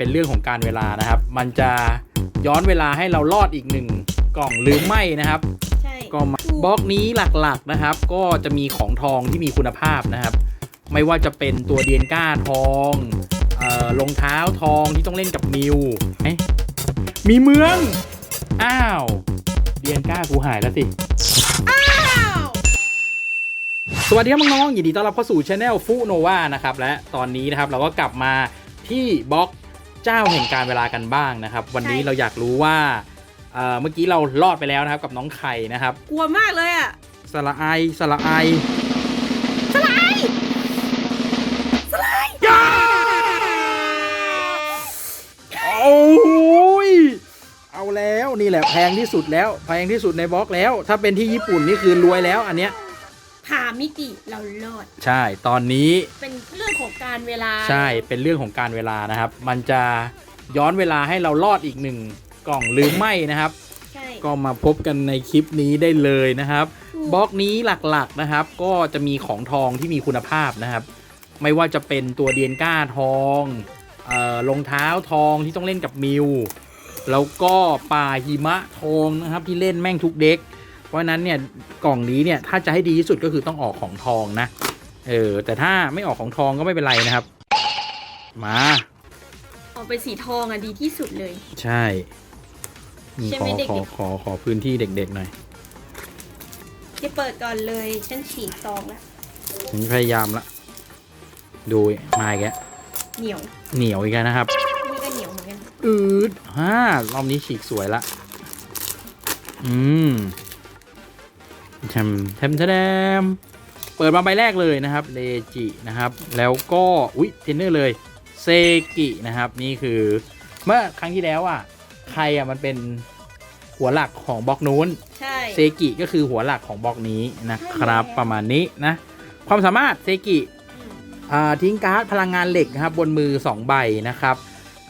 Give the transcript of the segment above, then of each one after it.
เป็นเรื่องของการเวลานะครับ มันจะย้อนเวลาให้เรารอดอีกหนึ่งกล่องหรือไม่นะครับ ใช่ก็มาบล็อกนี้หลักๆนะครับ ก็จะมีของทองที่มีคุณภาพนะครับ ไม่ว่าจะเป็นตัวเดียนก้าทองเอ่อรองเท้าทองที่ต้องเล่นกับมิวเอ๊ะมีเมือง อ้าว เดียนก้ากูหายแล้วสิอ้าวสวัสดีครับน้องๆยินดีต้อนรับเข้าสู่ช anel ฟูโนวานะครับ และตอนนี้นะครับเราก็กลับมาที่บล็อก เจ้าแห่งการเวลากันบ้างนะครับ วันนี้เราอยากรู้ว่าเอ่อเมื่อกี้เรารอดไปแล้วนะครับกับน้องไข่นะครับกลัวมากเลยอะสละไอสละไอสไลด์สไลด์ยาโอ้ยเอาแล้วนี่แหละแพงที่สุดแล้วแพงที่สุดในบล็อกแล้ว ถ้าเป็นที่ญี่ปุ่นนี่คือรวยแล้วอันเนี้ย ผ่ามิติเรารอด ใช่ตอนนี้เป็นเรื่องของการเวลาใช่เป็นเรื่องของการเวลานะครับ มันจะย้อนเวลาให้เรารอดอีกหนึ่งกล่องหรือไม่นะครับ ใช่ ก็มาพบกันในคลิปนี้ได้เลยนะครับถูก บล็อกนี้หลักๆนะครับ ก็จะมีของทองที่มีคุณภาพนะครับ ไม่ว่าจะเป็นตัวเดียนก้าทองเอ่อรองเท้าทองที่ต้องเล่นกับมิวแล้วก็ป่าหิมะทองนะครับที่เล่นแม่งทุกเด็กเพ ราะฉะนั้นเนี่ยกล่องนี้เนี่ยถ้าจะให้ดีที่สุดก็คือต้องออกของทองนะ เออแต่ถ้าไม่ออกของทองก็ไม่เป็นไรนะครับ มาออกเป็นสีทองอะดีที่สุดเลย ใช่นี่ใช่ขไหมอเด็กขอๆ ขอขอพื้นที่เด็กๆหน่อยจะเปิดก่อนเลยฉันฉีกซองแล้วผมพยายามละดูมาอีกแล้วเหนียวเหนียวอีกแล้วนะครับ นี่ก็เหนียวเหมือนกันอืดฮ่ารอบนี้ฉีกสวยละ อืม แชมแชมแชมเปิดมาใบแรกเลยนะครับเลจินะครับ แล้วก็อุ๊ยเทรนเนอร์เลยเซกินะครับ นี่คือเมื่อครั้งที่แล้วอะใครอะมันเป็นหัวหลักของบล็อกนู้นใช่เซกิก็คือหัวหลักของบล็อกนี้นะครับใช่แล้วประมาณนี้นะ ความสามารถเซกิอืมอ่าทิ้งการ์ดพลังงานเหล็กนะครับ บนมือ 2 ใบนะครับ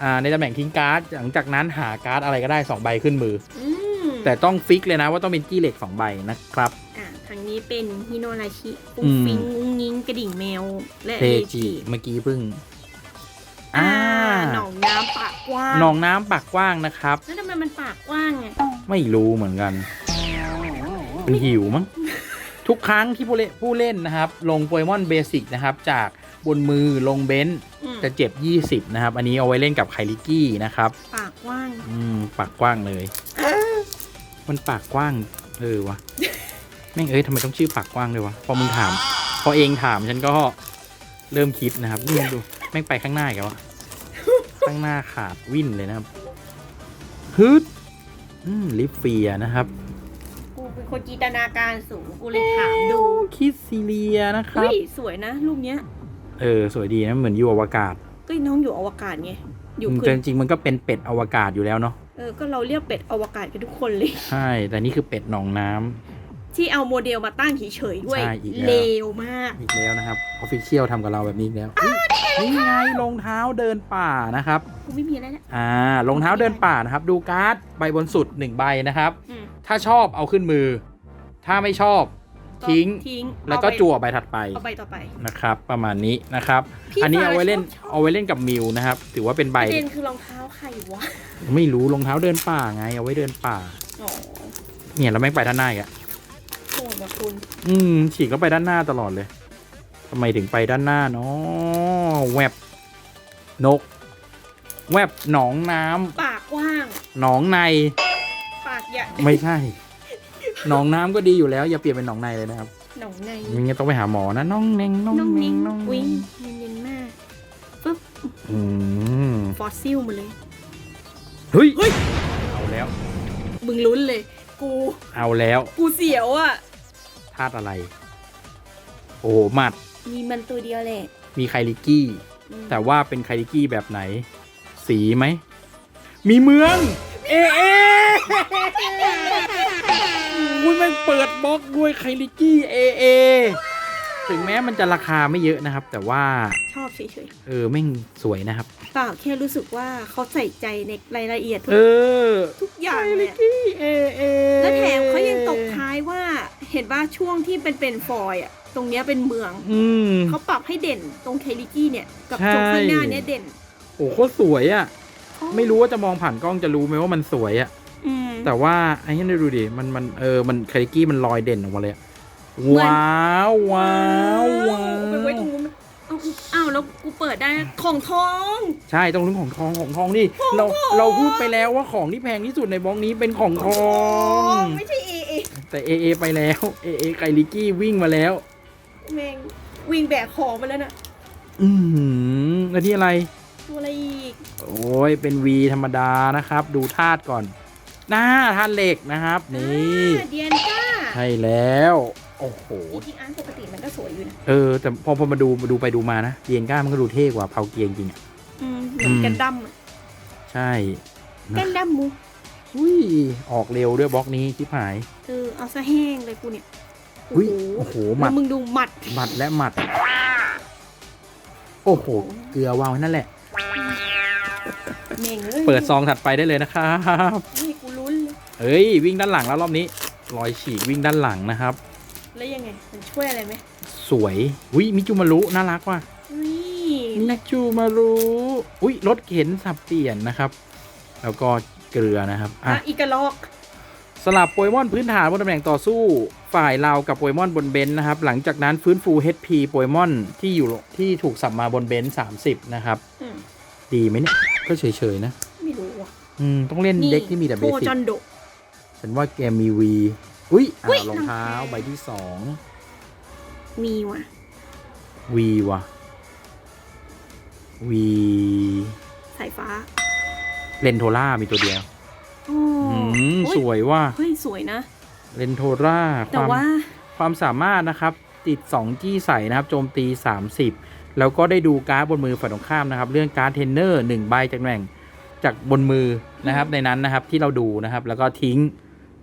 อ่าในตำแหน่งทิ้งการ์ดหลังจากนั้นหาการ์ดอะไรก็ได้ 2 ใบขึ้นมืออืมแต่ต้องฟิกเลยนะว่าต้องเป็นจี้เหล็ก 2 ใบนะครับอะ ทางนี้เป็นฮิโนราชิปุ้อืงมฟิงงุ้งงิ้งกระดิ่งแมว และเทเลจิเมื่อกี้เพิ่งอ่าอ่า หนองน้ำปากกว้าง หนองน้ำปากกว้างนะครับ แล้วทำไมมันปากกว้างไงไม่รู้เหมือนกันเป็นหิวมั้ง ทุกครั้งที่ผู้เล่นผู้เล่นนะครับ ลงโปเกมอนเบสิกนะครับ จากบนมือลงเบนซ์อืมจะเจ็บ 20 นะครับ อันนี้เอาไว้เล่นกับไคลิกี้นะครับ ปากกว้าง อืม ปากกว้างเลย มันปากกว้าง เออวะ แม่งเอ้ยทำไมต้องชื่อปากกว้างเลยวะพอมึงถาม พอเองถามฉันก็เริ่มคิดนะครับนี่ดูแม่งไปข้างหน้าอีกันวะข้างหน้าขาดวิ่นเลยนะครับฮึดอืมลิฟเฟียนะครับกูเป็นคนจินตนาการสูงกูเลยถามดูคิดซีเรียนะครัเฮ้บยสวยนะรูปเนี้ย เออ สวยดีนะเหมือนอยู่อวกาศก็น้องอยู่อวกาศไงอยู่อืมพื้แต่นจริงๆมันก็เป็นเป็ดอวกาศอยู่แล้วเนาะเออก็เราเรียกเป็ดอวกาศกันทุกคนเลย ใช่ แต่นี่คือเป็ดหนองน้ำ ที่เอาโมเดลมาตั้งเฉยๆด้วย ใช่อีกแล้ว เลวมาก อีกแล้วนะครับออฟฟิเชียลทำกับเราแบบนี้อีกแล้วอุ๊ยนี่ไงรองเท้าเดินป่านะครับ กูไม่มีอะไรแล้วอ่ารองเท้าเดินป่านะครับ ดูการ์ดใบบนสุดหนึ่งใบนะครับ อืมถ้าชอบเอาขึ้นมือ ถ้าไม่ชอบทิ้ง ทิ้งแล้วก็เอาไปจั่วใบถัดไปเอาไปต่อไป นะครับ ประมาณนี้นะครับ พี่อันนี้ฟ้าเอาไว้เล่นชอบชอบ เอาไว้เล่นกับมิวนะครับ ถือว่าเป็นปใบระเด็นคือรองเท้าใครวะไม่รู้รองเท้าเดินป่าไง เอาไว้เดินป่า อ๋อเนี่ยแล้วแม่งไปด้านหน้าอีกอะ โหดนะคุณ อืม ฉีกก็ไปด้านหน้าตลอดเลยทำไมถึงไปด้านหน้าเนาะแวบนก แวบหนองน้ำปากกว้าง หนองใน ปากใหญ่ไม่ใช่ หนองน้ำก็ดีอยู่แล้ว อย่าเปลี่ยนเป็นหนองในเลยนะครับหนองในไมันงั้นต้องไปหาหมอนะน้องเน่งน้องน้องเน่นิ้งงน้องวิ่งเน่งเย็นๆมากปึ๊บอืมฟอสซิลมาเลย เฮ้ยเอาแล้ว มึงลุ้นเลย กู เอาแล้ว กูเสียวอะ ธาตุอะไร โอ้โหหมัด มีมันตัวเดียวแหละมีไคลิกี้ อืมแต่ว่าเป็นไคลิกี้แบบไหน สีไหม มีเมือง เอเออุ้ยมันเปิดบล็อกด้วยไคลิกี้เอเอ ถึงแม้มันจะราคาไม่เยอะนะครับ แต่ว่าชอบเฉยเออแม่งสวยนะครับ ๆเปล่าแค่รู้สึกว่าเขาใส่ใจในรายละเอียดทุกเออทุกอย่างไคเลลิยอะกี้เอเอแล้วแถมเขายังตกท้ายว่าเห็นว่าช่วงที่เป็นเป็นฟอยล์อะตรงเนี้ยเป็นเมือง อืม เขาปรับให้เด่นตรงเคลิกี้เนี่ย กับใช่ ตรงข้างหน้าเนี้ยเด่นโอ้โหโคตรสวยอะไม่รู้ว่าจะมองผ่านกล้องจะรู้ไหมว่ามันสวยอะอืมแต่ว่าไอ้นี่ดูดิมันมันเออมันคาริกี้มันลอยเด่นออกมาเลยอะเหมือน ว้าวว้าวว้าเอาไปไว้ตรงวนู้นเอาอ้าวแล้วกูเปิดได้ของทอง ใช่ต้องเรื่องของทองของทองนี่เราเราพูดไปแล้วว่าของที่แพงที่สุดในบล็อกนี้เป็นของทอง ไม่ใช่เอเอแต่เอเอไปแล้วเอเอไคลิกี้วิ่งมาแล้ว แมงวิ่งแบกของไปแล้วน่ะอืมแล้วนี่อะไร ตัวอะไรอีกโอ้ยเป็นวีธรรมดานะครับ ดูธาตุก่อนหน้าธาตุเหล็กนะครับ นี่ อ่าเดียนก้าใช่แล้ว โอ้โห ที่อาร์ตปกติมันก็สวยอยู่นะเออ แต่พอพอมาดูมาดูไปดูมานะเดียนก้ามันก็ดูเท่กว่าเผาเกียงจริงอะ อืมเหมือนกันดั้มอะใช่กันดั้มมูอุ้ยออกเร็วด้วยบล็อกนี้ชิบหาย เออเอาซะแห้งเลยกูเนี่ยอุ้ยโอ้โหหมัแล้ดวมึงดูหมัดหมัดและหมัด โอ้โห เกลือวางไว้นั่นแหละเมงอ้ยเปิดซองถัดไปได้เลยนะครับนี่กูลุ้นเลยเอ้ยวิ่งด้านหลังแล้วรอบนี้รอยฉีกวิ่งด้านหลังนะครับแล้วยังไง มันช่วยอะไรไหมสวยอุ้ยมิจูมารุน่ารักว่ะนี่มิจูมารุอุ้ยรถเข็นสับเปลี่ยนนะครับ แล้วก็เกลือนะครับอะอะอีกระลอกสลับโปเกมอนพื้นฐานบนตำแหน่งต่อสู้ฝ่ายเรากับโปเกมอนบนเบนซ์นะครับ หลังจากนั้นฟื้นฟู HP โปเกมอนที่อยู่ที่ถูกสับมาบนเบนซ์30นะครับอืมดีไหมเนี่ยก็เฉยๆนะไม่รู้ว่ะอืมต้องเล่นเด็กที่มีแต่เบโคสิจกอนโดฉันว่าเกมมีวีอุ้ยอุ๊อ่ายรองเท้ารองเท้าใบที่สอง มีว่ะวีว่ะวีสายฟ้าเลนโทล่ามีตัวเดียวโอ้อืมโอ้ยสวยว่ะเฮ้ยสวยนะ เลนโทล่าคแต่วาม ว่า ความสามารถนะครับ ติด 2 จี้ใส่นะครับ โจมตี 30 แล้วก็ได้ดูการ์ดบนมือฝ่ายตรงข้ามนะครับ เรื่องการ์ดเทรนเนอร์1ใบจากตำแหน่งจากบนมือนะครับ ในนั้นนะครับที่เราดูนะครับ แล้วก็ทิ้ง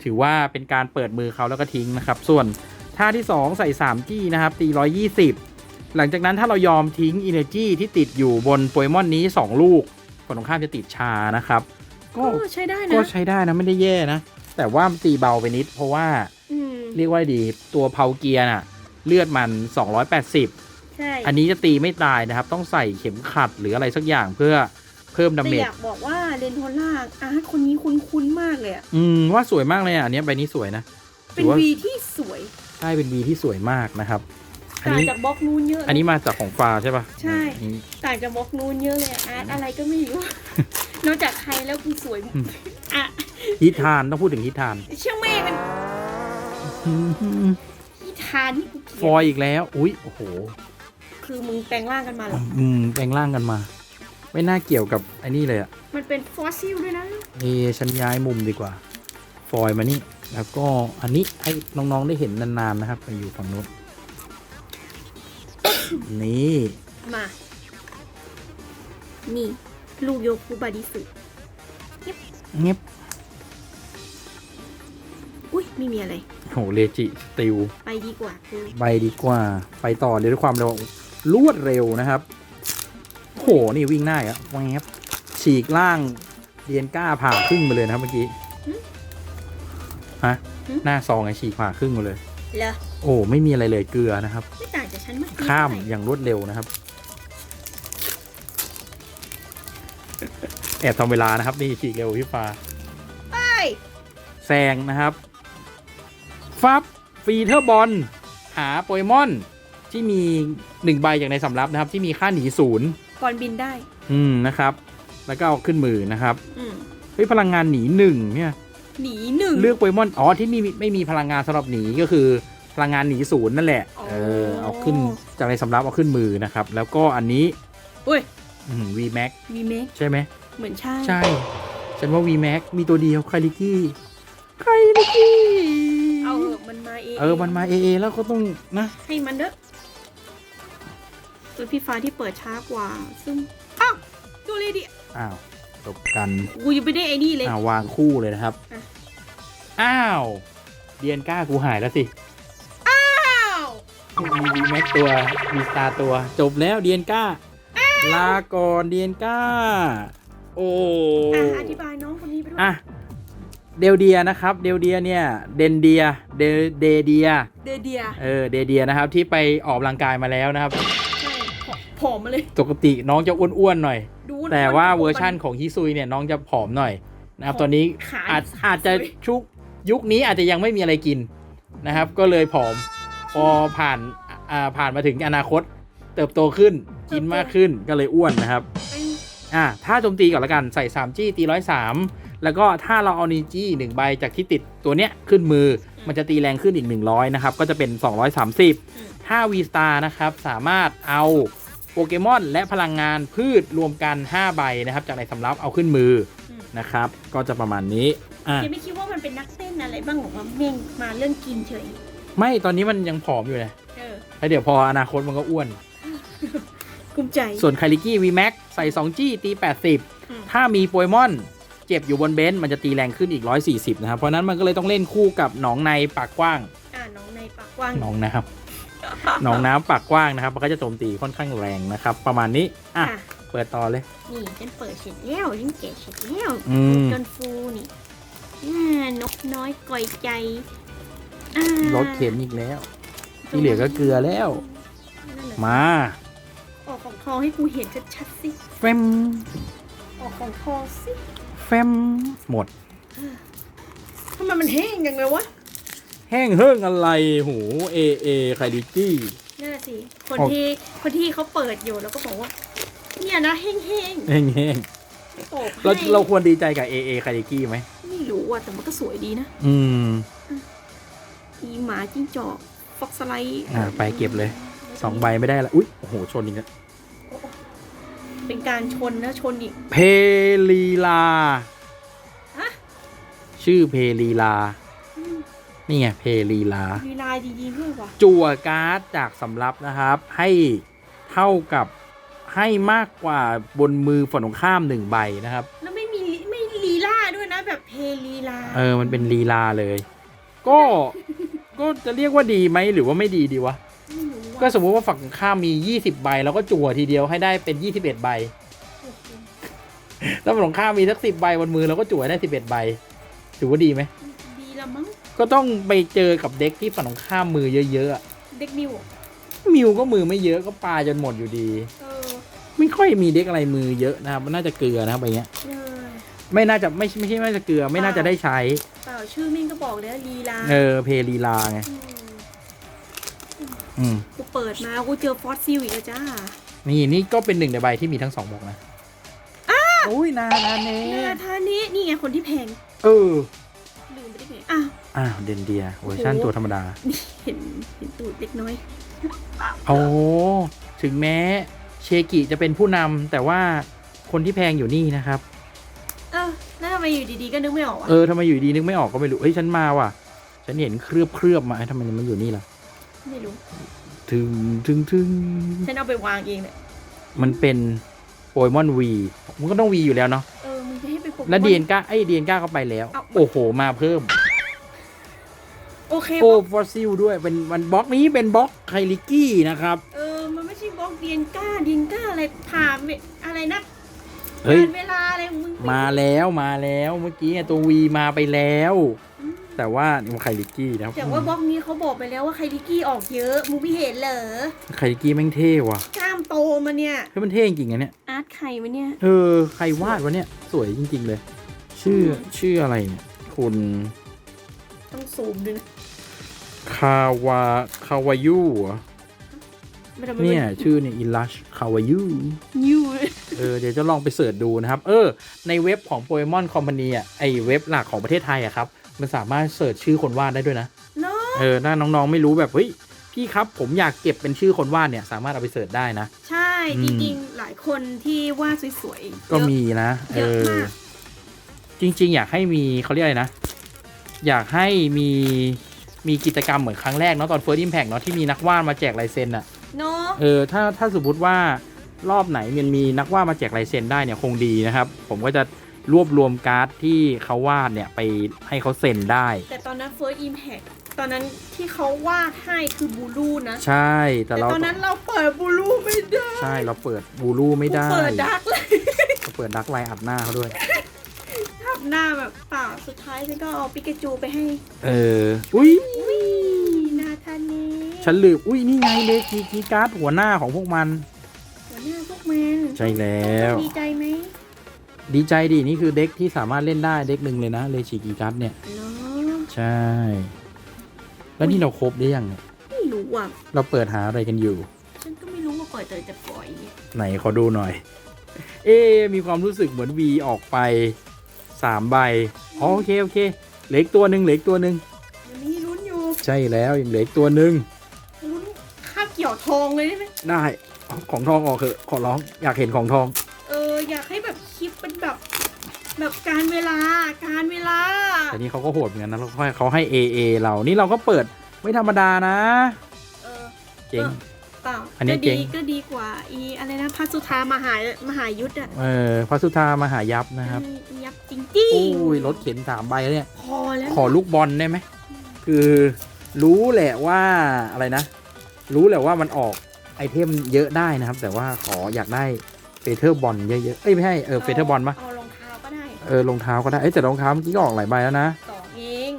ถือว่าเป็นการเปิดมือเขาแล้วก็ทิ้งนะครับ ส่วน ท่าที่ 2 ใส่3จี้นะครับตี120 หลังจากนั้นถ้าเรายอมทิ้ง Energy ที่ติดอยู่บนโปเกมอนนี้ 2 ลูกฝ่ายตรงข้ามจะติดชานะครับ ก็ก็ใช้ได้ก็นะใช้ได้นะไม่ได้แย่นะ แต่ว่ามันตีเบาไปนิด เพราะว่าอืมเรียกว่าดีตัวเพาเกียร์น่ะ เลือดมัน 280ใช่อันนี้จะตีไม่ตายนะครับ ต้องใส่เข็มขัดหรืออะไรสักอย่างเพื่อเพิ่มดาแต่เมอจยากบอกว่าเรนโทล่าอาร์ตคนนี้คุ้นๆมากเลยอะอืมว่าสวยมากเลยอะอันเนี้ยใบนี้สวยนะเป็นถือว่าวีที่สวยใช่เป็นวีที่สวยมากนะครับ อันต่างนี้จากบล็อกนู้นเยอะอันนี้มาจากของฟาใช่ปะใช่อืมต่างจากบล็อกนู้นเยอะเลยอะอาร์ตอะไรก็ไม่รู้ นอกจากใครแล้วกูสวยอะฮิทานต้องพูดถึงฮิทานเชื่อแม่มันที่ทานนี่กูเกลีฟอยดอีกแล้ว อุ้ยโอ้โหคือมึงแปลงร่างกันมาเหรออืมแปลงร่างกันมา ไม่น่าเกี่ยวกับไอ้นี่เลยอะมันเป็นฟอสซิลด้วยนะ เอะฉันย้ายมุมดีกว่า ฟอยล์มานี่ แล้วก็อันนี้ให้น้องๆได้เห็นนานๆนะครับ ไปอยู่ฝั่งนู้นนี่มา นี่ ลูกโยคุบาดิสึเงียบอุ้ยไม่มีอะไรโหเลจิสติลไปดีกว่าคือไปดีกว่า ไปต่อเลยด้วยความเร็วรวดเร็วนะครับโหนี่วิ่งได้อะแวบฉีกล่างเดียนก้าผ่าครึ่งมาเลยนะครับเมื่อกี้ฮะ หน้าซองไงฉีกผ่าครึ่งมาเลย เหรอ โอ้ไม่มีอะไรเลยเกลือนะครับ ไม่ต่างจากฉันเมื่อกี้ข้ามเท่ไหร่อย่างรวดเร็วนะครับ แอบทำเวลานะครับ นี่ฉีกเร็วพี่ฟ้าไปแซงนะครับฟับฟีเทอร์บอลหาโปเกมอน ที่มีหนึ่งใบจากในสำรับนะครับ ที่มีค่าหนีศูนย์ก่อนบินได้ อืมนะครับ แล้วก็เอาขึ้นมือนะครับอืมเฮ้ยพลังงานหนีหนึ่งเนี่ย หนีหนึ่ง เลือกโปเกมอนอ๋อที่มีไม่มีพลังงานสำหรับหนีก็คือพลังงานหนีศูนย์นั่นแหละอ๋อ เออเอาขึ้นจากในสำรับเอาขึ้นมือนะครับ แล้วก็อันนี้อุ้ยวีแม็กมีเมคใช่ไหมเหมือนใช่ใช่ ฉันว่า VMAX มีตัวเดียวคาริกี้คาริกี้เอาเถอะมันมาเองเออมันมาเอเอแล้วก็ต้องนะ ให้มันเด้อส่วนพี่ฟ้าที่เปิดช้ากว่า ซึ่ง อ้าว ดูเลยดิ อ้าว ตบกันกูยังไม่ได้ไอ้นี่เลยอ้าววางคู่เลยนะครับ อะ อ้าวเดียนก้ากูหายแล้วสิอ้าวมี VMAX ตัวมีสตาร์ตัว จบแล้วเดียนก้า ลาก่อนเดียนก้า โอ้ อะอธิบายน้องคนนี้ไปด้วยอะ เดลเดียนะครับ เดลเดียเนี่ย เดนเดีย เดเดเดีย เดเดีย เออ เดเดียนะครับที่ไปออกกำลังกายมาแล้วนะครับใช่ ผผอมมาเลย ปกติน้องจะอ้วนๆหน่อย ดูแต่ว่ามันเวอร์ชั่นของฮิซุยเนี่ยน้องจะผอมหน่อยนะครับตอนนี้ขาอาจอาจจะชุกยุคนี้อาจจะยังไม่มีอะไรกินนะครับ ก็เลยผอมพอผ่านอ่าผ่านมาถึงอนาคต เติบโตขึ้นกินมากขึ้นก็เลยอ้วนนะครับเป็นอ่าถ้าโจมตีก่อนละกันใส่3จี้ตีร้อยสามแล้วก็ถ้าเราเอานีจี้หนึ่งใบจากที่ติดตัวเนี้ยขึ้นมือมันจะตีแรงขึ้นอีก 100นะครับก็จะเป็น 230ถ้า V Star นะครับ สามารถเอา โปเกมอนและพลังงานพืชรวมกัน 5 ใบนะครับ จากในสำรับเอาขึ้นมือนะครับ ก็จะประมาณนี้อะยังไม่คิดว่ามันเป็นนักเต้นอะไรบ้างหรอกว่าเม่งมาเรื่องกินเฉย ไม่ตอนนี้มันยังผอมอยู่เลยเออแล้วเดี๋ยวพออนาคตมันก็อ้วน ภูมิใจ ส่วนคาริกี้ V Max ใส่ 2 จี้ตี อืม 80 ถ้ามีโปเกมอน เจ็บอยู่บนเบนซ์มันจะตีแรงขึ้นอีก 140 นะครับ เพราะฉะนั้นมันก็เลยต้องเล่นคู่กับหนองในปากกว้าง อ่าน้องในปากกว้างหนองน้ำ หนองน้ำปากกว้างนะครับมันก็จะโจมตีค่อนข้างแรงนะครับ ประมาณนี้อะค่ะ เปิดต่อเลย นี่ฉันเปิดเสร็จแล้วฉันแกะเสร็จแล้วอืม จนฟูนี่อ่านกน้อยก่อยใจอ่ารถเข็นอีกแล้ว ที่เหลือก็เกลือแล้ว นั่นแหละมาออกของทองให้กูเห็นชัดๆสิ เฟมออกของทองสิเฟมหมด ทำไมมันแห้งจังเลยวะ แห้งเฮิ่งอะไรหูเอเอไคดิจี้ นั่นนะสิคนออกที่คนที่เขาเปิดอยู่แล้วก็บอกว่า เนี่ยนะแห้งๆแห้งแห้งโอ้เราให้เราควรดีใจกับเอเอไคดิจี้ไหมไม่รู้อะแต่มันก็สวยดีนะอืม อีหมาจิ้งจอกฟ็อกสไลด์อ่าไปเก็บเลย สองใบไม่ได้ละอุ้ยโอ้โหชนอีกแล้วเป็นการชนนะชนอีก เพลีลา ฮะ ชื่อเพลีลา นี่ไงเพลีลา มีลายดีๆด้วยว่ะจั่วการ์ดจากสำรับนะครับ ให้เท่ากับให้มากกว่าบนมือฝั่งตรงข้ามหนึ่งใบนะครับ แล้วไม่มีไม่ลีลาด้วยนะแบบเพลีลาเออมันเป็นลีลาเลย ก็ก็จะเรียกว่าดีไหมหรือว่าไม่ดีดีวะ ไม่รู้ก็ว่าสมมุติว่าฝั่งตรงข้ามมี 20 ใบแล้วก็จั่วทีเดียวให้ได้เป็น 21 ใบ แล้วฝั่งตรงข้ามมีสักสิบใบบนมือเราก็จั่วให้ได้ 11 ใบถือว่าดีไหมดีละมั้ง ก็ต้องไปเจอกับเด็กที่ฝั่งตรงข้ามมือเยอะๆอะเด็กนิวมิวก็มือไม่เยอะก็ปาจนหมดอยู่ดี เออไม่ค่อยมีเด็กอะไรมือเยอะนะครับมันน่าจะเกลือนะครับใบเนี้ย เออไม่น่าจะไม่ไม่ใช่ไม่น่าจะเกลือ ไม่น่าจะได้ใช้ เปล่าชื่อมิ่งก็บอกแล้วลีลาเออเพลีลาไงมอืม กูเปิดมากูเจอฟอสซิลอีกแล้วจ้านี่นี่ก็เป็นหนึ่งในใบที่มีทั้งสองบอกนะโอ้ยนานาเน่นาทานี้นี่ไงคนที่แพงเออลืมไปได้ไง อ้าวอ้าวเดนเดียเวอร์ชันโอ้โหตัวธรรมดานี่เห็นเห็นตูดเล็กน้อย โอ้ถึงแม้เชกิจะเป็นผู้นำแต่ว่าคนที่แพงอยู่นี่นะครับ เออแล้วทำไมอยู่ดีๆก็นึกไม่ออกอะเออทำไมอยู่ดีนึกไม่ออกก็ไม่รู้เฮ้ยฉันมาว่ะ ฉันเห็นเคลือบเคลือบๆมาเอ้ยทำไมมันอยู่นี่ล่ะไม่รู้ ถึงถึงถึงฉันเอาไปวางเองเนี่ยมันเป็นโปเกมอนวีมันก็ต้องวีอยู่แล้วเนาะเออมึงจะให้ไปปกแล้วเดียนก้าไอ้เดียนก้าก็ไปแล้ว เอาโอ้โหมาเพิ่ม โอเคโอ้ฟอสซิลด้วยเป็นมันบล็อกนี้เป็นบล็อกไคลิกี้นะครับ เออ มันไม่ใช่บล็อกเดียนก้าเดียนก้าอะไรผ่าเวอะไรนะเฮ้ยผ่านเวลาอะไรมึงมาแล้วมาแล้วเมื่อกี้เนี่ยตัววีมาไปแล้วอืมแต่ว่านี่มันไคลิกี้นะครับแต่ว่าบล็อกนี้เขาบอกไปแล้วว่าไคลิกี้ออกเยอะมึงไม่เห็นเหรอไคลิกี้แม่งเท่ว่ะกล้ามโตมาเนี่ยเฮ้ยมันเท่จริงๆอะเนี่ยอาร์ตไข่มาเนี่ยเออใครวาดวะเนี่ยสวยจริง ๆ เลย ชื่อชื่ออะไรเนี่ยคุณต้องซูมด้วยนะ คาวาคาวายุเหรอไม่ทำไมเนี่ย ชื่อเนี่ยอิลัชคาวายุยูเออเดี๋ยวจะลองไปเสิร์ชดูนะครับ เออ ในเว็บของโปเกมอนคอมพานีอะไอเว็บหลักของประเทศไทยอะครับ มันสามารถเสิร์ชชื่อคนวาดได้ด้วยนะ เนาะเออถ้าน้องๆไม่รู้แบบเฮ้ยพี่ครับผมอยากเก็บเป็นชื่อคนวาดเนี่ยสามารถเอาไปเสิร์ชได้นะ ใช่ อืจม ริงๆ หลายคนที่วาดสวยๆก็เยอะมีนะ เยเออะอ มากจริง ๆ อยากให้มีเขาเรียกอะไรนะ อยากให้มี มีกิจกรรมเหมือนครั้งแรกเนาะตอน First Impact เนาะที่มีนักวาดมาแจกลายเซ็นอะเนาะเออถ้าถ้าสมมติว่ารอบไหนมันมีนักวาดมาแจกลายเซ็นได้เนี่ยคงดีนะครับ ผมก็จะรวบรวมการ์ดที่เขาวาดเนี่ยไปให้เขาเซ็นได้ แต่ตอนนั้น First Impact ตอนนั้นที่เขาวาดให้คือบูลูนะ ใช่แต่แต่เราตอนนั้นเราเปิดบูลูไม่ได้ใช่เราเปิดบูรูไม่ได้ กูเปิดดักเลยเราเปิดดักไลน์อัดหน้าเขาด้วยทับ หน้าแบบเปล่าสุดท้ายฉันก็เอาปิกาจูไปให้เออ อุ้ยอุ้ยนาธานเน่ฉันลืมอุ้ยนี่ไงเลกีกีการ์ดหัวหน้าของพวกมัน หัวแมนใช่แล้ว ดีใจไหมดีใจดินี่คือเด็กที่สามารถเล่นได้เด็กหนึ่งเลยนะเลชิกิกัสเนี่ยเนาะใช่ แล้วนี่เราครบหรือยังเนี่ยไม่รู้อะเราเปิดหาอะไรกันอยู่ ฉันก็ไม่รู้ว่าปล่อยเตยจะปล่อยเนี่ยไหนขอดูหน่อย เอ๊ะมีความรู้สึกเหมือนวีออกไป สามใบอ๋อโอเคโอเค เหลืออีกตัวหนึ่งเหลืออีกตัวหนึ่งยังมีลุ้นอยู่ใช่แล้วยังเหลืออีกตัวหนึ่งลุ้นคาบเกี่ยวทองเลยได้ไหมได้เอาของทองออกเถอะขอร้องอยากเห็นของทอง เอออยากให้แบบคลิปเป็นแบบ แบบการเวลาการเวลา แต่นี่เขาก็โหดเหมือนกันนะแล้วเขาให้เขาให้ AA เรานี่เราก็เปิดไม่ธรรมดานะ เออ เจ๋ง เปล่าอันนี้ก็เจ๋ดีง ก็ดีกว่าอีอะไรนะพัสุธามหามหายุทธอะเออพระสุธามหายับนะครับอืมยับจริงจริงโอ้ยรถเข็นสามใบแล้วเนี่ย พอแล้วขอลูกบอลได้ไหม คือรู้แหละว่าอะไรนะ รู้แหละว่ามันออกไอเทมเยอะได้นะครับ แต่ว่าขออยากได้เฟเธอร์บอลเยอะๆ เอ้ยไม่ใช่เออเฟเธอร์บอลปะเอารองเท้าก็ได้เออรองเท้าก็ได้ เอ้ยแต่รองเท้าเมื่อกี้ก็ออกหลายใบแล้วนะ สองเอง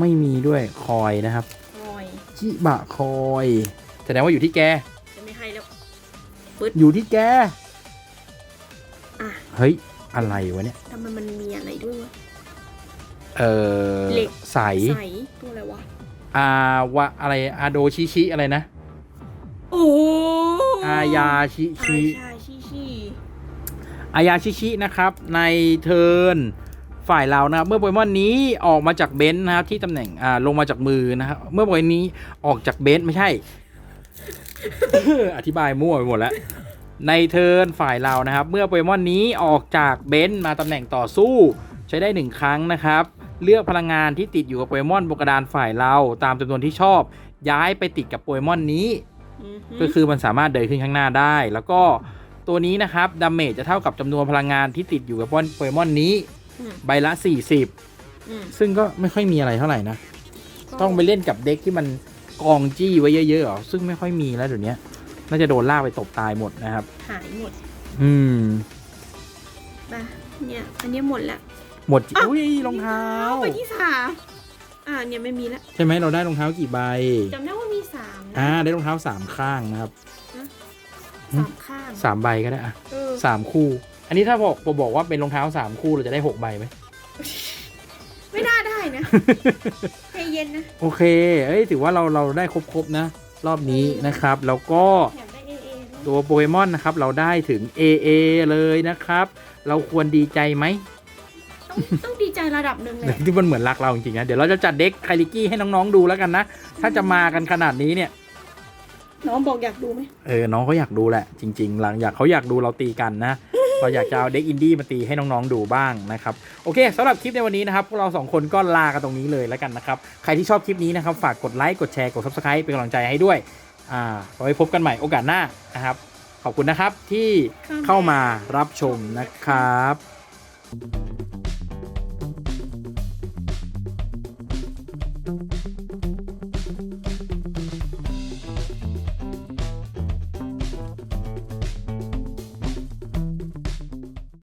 ไม่มีด้วยคอยนะครับ หน่อย ชิบะคอยแส ดงว่าอยู่ที่แก จะไม่ให้แล้วอยู่ที่แก อะเฮ้ย อะไรวะเนี่ย ทำไมมันมีอะไรด้วยวะ เออเหล็ก ใส ใสตัวอะไรวะ อาวะอะไร อาโดชิชิอะไรนะ โอ้อายาชิใช่ชิ ใช่ชิชิอายาชิชินะครับ ในเทิร์นฝ่ายเรานะครับเมื่อโปเกมอนนี้ออกมาจากเบนซ์นะครับที่ตำแหน่งอ่าลงมาจากมือนะครับเมื่อโปเกมอนนี้ออกจากเบนซ์ไม่ใช่ อธิบายมั่วไปหมดแล้ว ในเทิร์นฝ่ายเรานะครับ เมื่อโปเกมอนนี้ออกจากเบนซ์มาตำแหน่งต่อสู้ ใช้ได้หนึ่งครั้งนะครับ เลือกพลังงานที่ติดอยู่กับโปเกมอนบนกระดานฝ่ายเราตามจำนวนที่ชอบ ย้ายไปติดกับโปเกมอนนี้อือหือก็คือมันสามารถเดินขึ้นข้างหน้าได้ แล้วก็ตัวนี้นะครับดาเมจจะเท่ากับจำนวนพลังงานที่ติดอยู่กับโปเกมอนนี้มใบละอืม40 ซึ่งก็ไม่ค่อยมีอะไรเท่าไหร่นะ ต้องไปเล่นกับเด็กที่มัน กองจี้ไว้เยอะๆหรอซึ่งไม่ค่อยมีแล้วเดี๋ยวนี้น่าจะโดนลากไปตบตายหมดนะครับ หายหมด อืมมาเนี่ยอันเนี้ยหมดละหมดอ้าวอุ้ยรองเท้าไปที่สามอ่าเนี่ยไม่มีละใช่ไหมเราได้รองเท้ากี่ใบจำได้ว่ามีสามนะอ่าได้รองเท้าสามข้างนะครับสามข้างสามใบก็ได้อะเออสามคู่ อันนี้ถ้าบอกบอกว่าเป็นรองเท้าสามคู่เราจะได้หกใบไหมไม่น่าได้นะใจเย็ นนะโอเค เอ้ยถือว่าเราเราได้ครบๆนะ รอบนี้นะครับ แล้วก็อยากได้เอเอด้วยตัวโปเกมอนนะครับเราได้ถึง AA เลยนะครับ เราควรดีใจไหมต้องต้องดีใจระดับหนึ่งเลย ที่มันเหมือนรักเราจริงๆนะ เดี๋ยวเราจะจัดเด็กไคลิกี้ให้น้องๆดูแล้วกันนะ ถ้าจะมากันขนาดนี้เนี่ย น้องบอกอยากดูไหมเออ น้องเขาอยากดูแหละ จริง ๆ หลังอยากเขาอยากดูเราตีกันนะ เราอยากจะเอาเด็กอินดี้มาตีให้น้องๆดูบ้างนะครับโอเคสำหรับคลิปในวันนี้นะครับพวกเราสองคนก็ลากันตรงนี้เลยแล้วกันนะครับใครที่ชอบคลิปนี้นะครับฝากกดไลค์กดแชร์กด subscribe เป็นกำลังใจให้ด้วยอ่าไว้พบกันใหม่โอกาสหน้านะครับ ขอบคุณนะครับที่เข้ามารับชมนะครับ